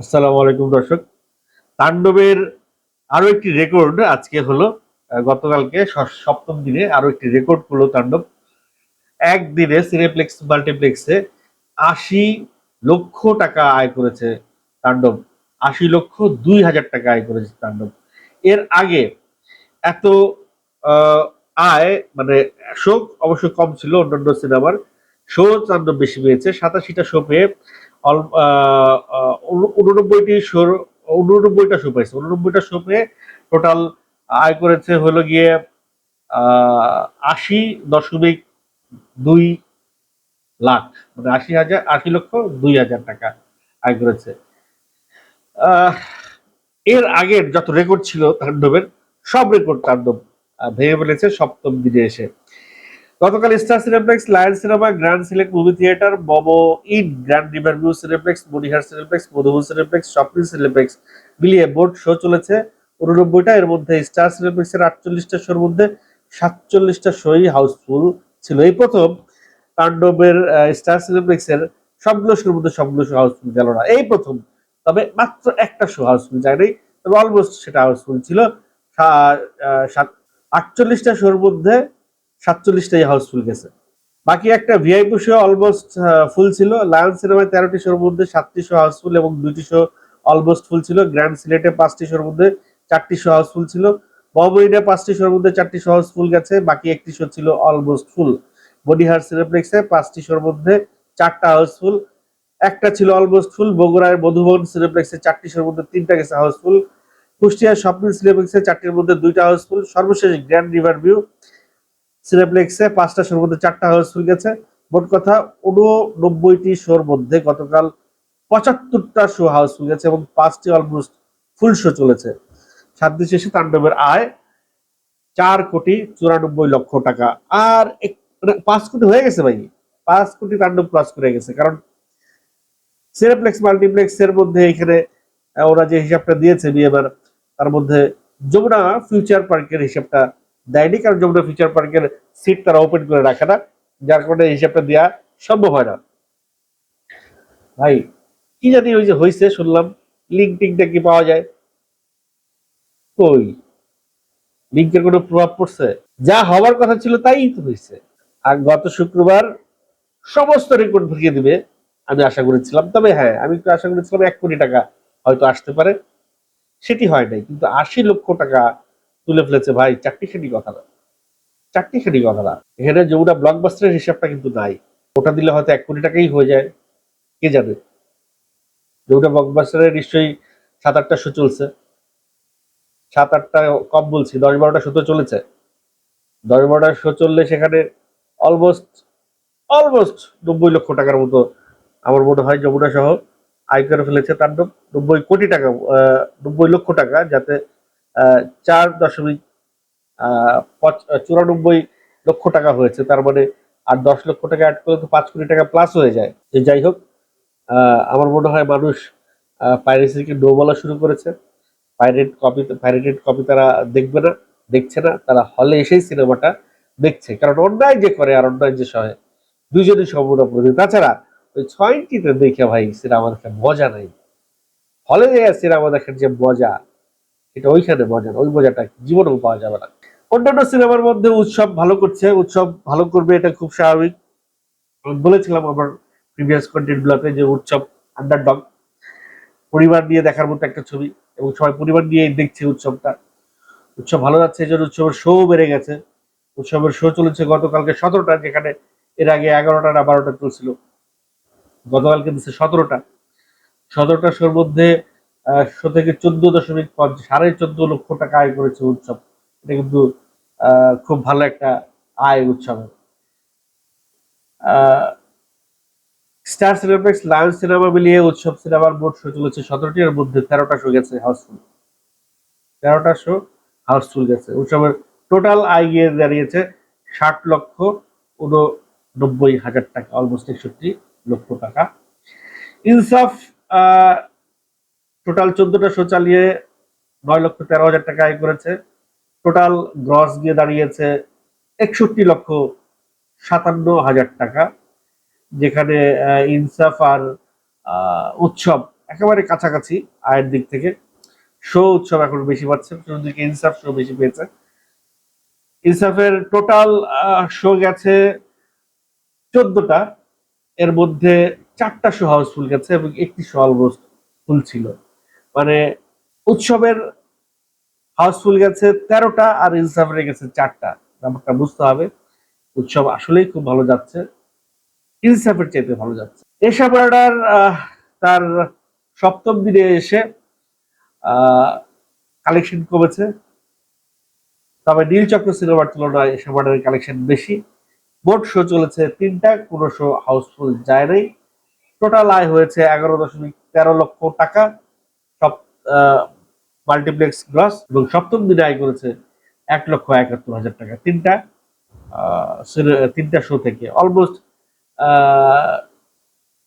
আসসালামু আলাইকুম, দর্শক। তাণ্ডবের আরও একটি রেকর্ড আজকে হলো গতকালকে সপ্তম দিনে আরও একটি রেকর্ড করল তাণ্ডব। একদিনে সিনেপ্লেক্স মাল্টিপ্লেক্সে আশি লক্ষ টাকা আয় করেছে তাণ্ডব। আশি লক্ষ দুই হাজার টাকা আয় করেছে তাণ্ডব। এর আগে এত আয় মানে শো অবশ্য কম ছিল অন্যান্য সিনেমার। শো তাণ্ডব বেশি পেয়েছে, সাতাশিটা শো পেয়ে অল- উননব্বইটি শো উননব্বইটা শো পাইছে। উননব্বইটা শো পেয়ে টোটাল আয় করেছে হলো গিয়ে আশি দশমিক দুই লাখ মানে আশি হাজার, আশি লক্ষ দুই হাজার টাকা আয় করেছে। এর আগের যত রেকর্ড ছিল তাণ্ডবের সব রেকর্ড তাণ্ডব ভেঙে ফেলেছে, সপ্তম দিনে এসে। গতকাল Star Cineplex Lion cinema Grand Select movie theater Momo In Grand River View Cineplex Monihar Cineplex Modhuban Cineplex Shopno Cineplex মিলিয়ে বোর্ড শো চলেছে। উননব্বইটা এর মধ্যে স্টার সিনেপ্লেক্স এর আটচল্লিশটা শোর মধ্যে সাতচল্লিশটা শোই হাউসফুল ছিল। এই প্রথম তাণ্ডবের স্টার সিনেপ্লেক্স এর সবগুলো শোর মধ্যে সবগুলো শো হাউসফুল গেল না। এই প্রথম, তবে মাত্র একটা শো হাউসফুল যায় নাই তবে অলমোস্ট সেটা হাউসফুল ছিল। আটচল্লিশটা শোর মধ্যে সাতচল্লিশটাই হাউসফুল গেছে। বাকি একটা ভিআইপি শো অলমোস্ট ফুল ছিল। লায়ন সিনেমায় তেরোটি শোর মধ্যে সাতটি শো হাউসফুল এবং দুইটি শো অলমোস্ট ফুল ছিল। গ্র্যান্ড সিলেটে পাঁচটি শোর মধ্যে চারটি শো হাউসফুল ছিল। ববইনে পাঁচটি শোর মধ্যে চারটি শো হাউসফুল গেছে। বাকি একটি শো ছিল অলমোস্ট ফুল বডিহার সিনেপ্লেক্সে পাঁচটি শোর মধ্যে চারটা হাউসফুল একটা ছিল অলমোস্ট ফুল বগুড়ায় মধুবন সিনেপ্লেক্সে চারটি শোর মধ্যে তিনটা গেছে হাউসফুল কুষ্টিয়ার স্বপ্ন সিনেপ্লেক্সে চারটির মধ্যে দুইটা হাউসফুল সর্বশেষ গ্র্যান্ড রিভার ভিউ সিনেপ্লেক্সে পাঁচটা শোর মধ্যে চারটা হাউস হাউসফুল গেছে। মোট কথা উননব্বইটি শোর মধ্যে গতকাল পঁচাত্তরটা শো হাউস হাউসফুল গেছে এবং পাঁচটি অলমোস্ট ফুল শো চলেছে। সাত শেষে তাণ্ডবের আয় চার কোটি চুরানব্বই লক্ষ টাকা। আর মানে পাঁচ কোটি হয়ে গেছে ভাই। পাঁচ কোটি তাণ্ডব ক্রস করে গেছে। কারণ সিনেপ্লেক্স মাল্টিপ্লেক্স এর মধ্যে এখানে ওরা যে হিসাবটা দিয়েছে বিএমআর তার মধ্যে যমুনা ফিউচার পার্কের হিসাবটা দেয়নি কারণ যমুনা ফিউচার পার্কের সিট তারা ওপেন করে রাখে না, যার কারণে হিসাবটা দেওয়া সম্ভব হয় না। ভাই, কি জানি ওই যে হয়েছে শুনলাম লিঙ্ক টিঙ্কটা কি পাওয়া যায়। কই? লিঙ্কের কোনো প্রভাব পড়ছে? যা হওয়ার কথা ছিল তাই তো হয়েছে আর গত শুক্রবার সমস্ত রেকর্ড ভেঙে দিবে, আমি আশা করেছিলাম। তবে হ্যাঁ আমি একটু আশা করেছিলাম এক কোটি টাকা হয়তো আসতে পারে। সেটি হয় নাই, কিন্তু আশি লক্ষ টাকা তুলে ফেলেছে, ভাই চারটি খানি কথা না। চারটি খানি কথা না। এখানে যমুনা ব্লকবাস্টারের হিসাবটা কিন্তু নাই। ওটা দিলে হয়তো এক কোটি টাকাই হয়ে যায়। কে জানে? যমুনা ব্লকবাস্টারের নিশ্চয়ই সাত আটটা শো চলছে। সাত আটটা কম বলছি দশ বারোটা শো তো চলেছে। দশ বারোটা শো চললে সেখানে অলমোস্ট অলমোস্ট নব্বই লক্ষ টাকার মতো আমার মনে হয় যমুনা সহ আয় করে ফেলেছে তার নব্বই কোটি টাকা নব্বই লক্ষ টাকা যাতে চার দশমিক চুরানব্বই লক্ষ টাকা হয়েছে। তার মানে আর দশ লক্ষ টাকা অ্যাড করলে তো পাঁচ কোটি টাকা প্লাস হয়ে যায়। যে যাই হোক আমার মনে হয় মানুষ পাইরেসিকে নো বলা শুরু করেছে। পাইরেট কপি পাইরেটেড কপি তারা দেখবে না, দেখছে না। তারা হলে এসেই সিনেমাটা দেখছে। কারণ অন্যায় যে করে আর অন্যায় যে সহে, দুজনই সম্পূর্ণ অপরাধী তাছাড়া ওই ছয়টিতে দেখে ভাই সিনেমা দেখার মজা নাই। হলে যে সিনেমা দেখার যে মজা এটা ওইখানে মজা না ওই মজাটা জীবনেও পাওয়া যাবে না। অন্যান্য সিনেমার মধ্যে উৎসব ভালো করছে, উৎসব ভালো করবে এটা খুব স্বাভাবিক। বলেছিলাম আমার প্রিভিয়াস কন্টেন্ট গুলোতে যে উৎসব আন্ডার ডগ পরিবার নিয়ে দেখার মতো একটা ছবি, এবং সবাই পরিবার নিয়ে দেখছে উৎসবটা। উৎসব ভালো যাচ্ছে, এই জন্য উৎসবের শো বেড়ে গেছে। উৎসবের শো চলেছে গতকালকে সতেরোটা, যেখানে এর আগে এগারোটা না বারোটা চলছিল। গতকালকে দিচ্ছে সতেরোটা। সতেরোটা শোর মধ্যে শো থেকে চোদ্দ দশমিক সাড়ে চোদ্দ লক্ষ টাকা আয় করেছে উৎসব। এটা কিন্তু খুব ভালো একটা আয় উৎসবের স্টার সিনেপ্লেক্স লায়ন সিনেমা মিলিয়ে উৎসব সিনেমার মোট শো চলেছে সতেরোটির মধ্যে তেরোটা শো গেছে হাউসফুল তেরোটা শো হাউসফুল গেছে। উৎসবের টোটাল আয় গিয়ে দাঁড়িয়েছে ষাট লক্ষ উননব্বই হাজার টাকা অলমোস্ট একষট্টি লক্ষ টাকা। ইনসাফ টোটাল চোদ্দটা শো চালিয়ে নয় লক্ষ তেরো হাজার টাকা আয় করেছে। টোটাল গ্রস গিয়ে দাঁড়িয়েছে একষট্টি লক্ষ সাতান্ন হাজার টাকা, যেখানে ইনসাফ আর উৎসব একেবারে কাছাকাছি আয়ের দিক থেকে। শো উৎসব এখন বেশি পাচ্ছে চতুর্দিকে ইনসাফ শো বেশি পেয়েছে। ইনসাফের টোটাল শো গেছে চোদ্দটা, এর মধ্যে চারটা শো হাউসফুল গেছে এবং একটি শো অলমোস্ট ফুল ছিল। মানে উৎসবের হাউসফুল গেছে তেরোটা আর ইনসাফের গেছে চারটা। ব্যাপারটা বুঝতে হবে। উৎসব আসলেই খুব ভালো যাচ্ছে। ইনসাফের চাইতে ভালো যাচ্ছে। এশা বার্ডার তার সপ্তম দিনে এসে কালেকশন কমেছে। তবে নীলচক্র সিনেমার তুলনায় এশা বার্ডারের কালেকশন বেশি। মোট শো চলেছে তিনটা, কোনো শো হাউসফুল যায় নাই। টোটাল আয় হয়েছে এগারো দশমিক তেরো লক্ষ টাকা। মাল্টিপ্লেক্স গ্রস এবং সপ্তম দিনে আয় করেছে এক লক্ষ একাত্তর হাজার টাকা। তিনটা তিনটা শো থেকে অলমোস্ট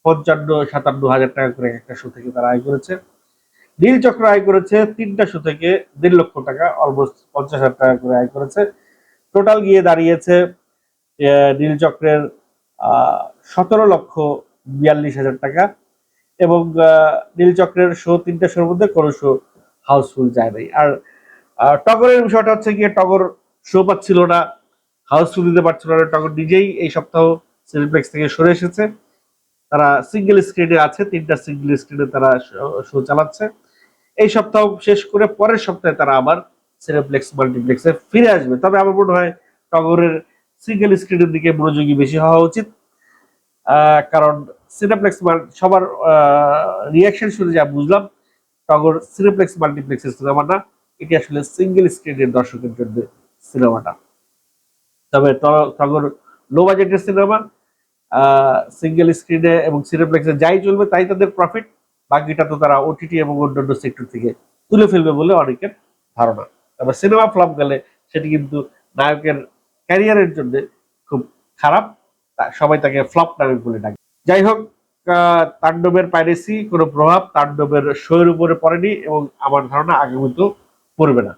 পঞ্চান্ন, সাতান্ন হাজার টাকা করে একটা শো থেকে তারা আয় করেছে। নীল চক্র আয় করেছে তিনটা শো থেকে দেড় লক্ষ টাকা অলমোস্ট পঞ্চাশ হাজার টাকা করে আয় করেছে। টোটাল গিয়ে দাঁড়িয়েছে নীল চক্রের সতেরো লক্ষ বিয়াল্লিশ হাজার টাকা। এবং নীলচক্রের শো তিনটা শোর মধ্যে কোনো শো হাউসফুল যায় নাই। আর টগরের বিষয়টা হচ্ছে গিয়ে টগর শো পাচ্ছিল না হাউসফুল দিতে পারছিল না, টগর নিজেই এই সপ্তাহ সিনেপ্লেক্স থেকে সরে এসেছে। তারা সিঙ্গেল স্ক্রিনে আছে, তিনটা সিঙ্গেল স্ক্রিনে তারা শো চালাচ্ছে। এই সপ্তাহ শেষ করে পরের সপ্তাহে তারা আবার সিনেপ্লেক্স মাল্টিপ্লেক্সে ফিরে আসবে। তবে আমার মনে হয় টগরের সিঙ্গেল স্ক্রিনের দিকে মনোযোগী বেশি হওয়া উচিত। কারণ সিনেপ্লেক্স সবার রিয়াকশন শুনে যা বুঝলাম, টগর সিনেপ্লেক্স মাল্টিপ্লেক্সের সিনেমা না এটি আসলে সিঙ্গেল স্ক্রিনের দর্শকের জন্য সিনেমাটা। তবে টগর লো বাজেটের সিনেমা সিঙ্গেল স্ক্রিনে এবং সিনেপ্লেক্সে যাই চলবে তাই তাদের প্রফিট বাকিটা তো তারা ওটিটি এবং অন্যান্য সেক্টর থেকে তুলে ফেলবে বলে অনেকের ধারণা। তবে সিনেমা ফ্লপ গেলে সেটি কিন্তু নায়কের ক্যারিয়ারের জন্য খুব খারাপ সবাই তাকে ফ্লপ নায়ক বলে ডাকে। যাই হোক তাণ্ডবের পাইরেসি কোনো প্রভাব তাণ্ডবের শোয়ের উপরে পড়েনি এবং আমার ধারণা আগামীতেও পড়বে না।